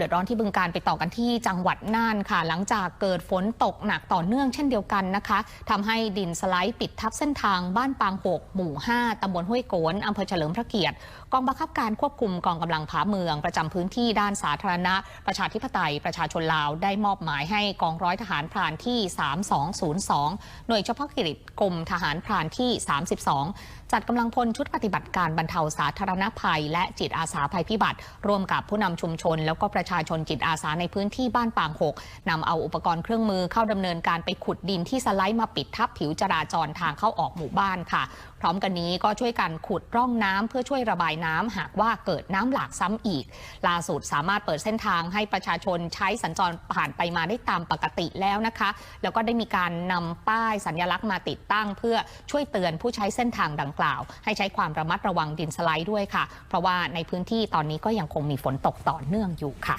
เดือดร้อนที่บึงการไปต่อกันที่จังหวัดน่านค่ะ หลังจากเกิดฝนตกหนักต่อเนื่องเช่นเดียวกันนะคะทำให้ดินสไลด์ปิดทับเส้นทางบ้านปางหกหมู่ 5ตำบลห้วยโกนอำเภอเฉลิมพระเกียรติ กองบังคับการควบคุมกองกำลังผาเมือง ประจำพื้นที่ด้านสาธารณะ ประชาธิปไตย ประชาชนลาวได้มอบหมายให้กองร้อยทหารพรานที่ 3202 หน่วยเฉพาะกิจกรมทหารพรานที่ 32 จัดกำลังพลชุดปฏิบัติการบรรเทาสาธารณภัย และจิตอาสาภัยพิบัติ ร่วมกับผู้นำชุมชนแล้วก็ประชาชนจิตอาสาในพื้นที่บ้านปางหกนำเอาอุปกรณ์เครื่องมือเข้าดำเนินการไปขุดดินที่สไลด์มาปิดทับผิวจราจรทางเข้าออกหมู่บ้านค่ะ พร้อมกันนี้ก็ช่วยกันขุดร่องน้ำเพื่อช่วยระบายน้ำหากว่าเกิดน้ำหลากซ้ำอีก ล่าสุดสามารถเปิดเส้นทางให้ประชาชนใช้สัญจรผ่านไปมาได้ตามปกติแล้วนะคะ แล้วก็ได้มีการนำป้ายสัญลักษณ์มาติดตั้ง เพื่อช่วยเตือนผู้ใช้เส้นทางดังกล่าว ให้ใช้ความระมัดระวังดินสไลด์ด้วยค่ะ เพราะว่าในพื้นที่ตอนนี้ก็ยังคงมีฝนตกต่อเนื่องอยู่ค่ะ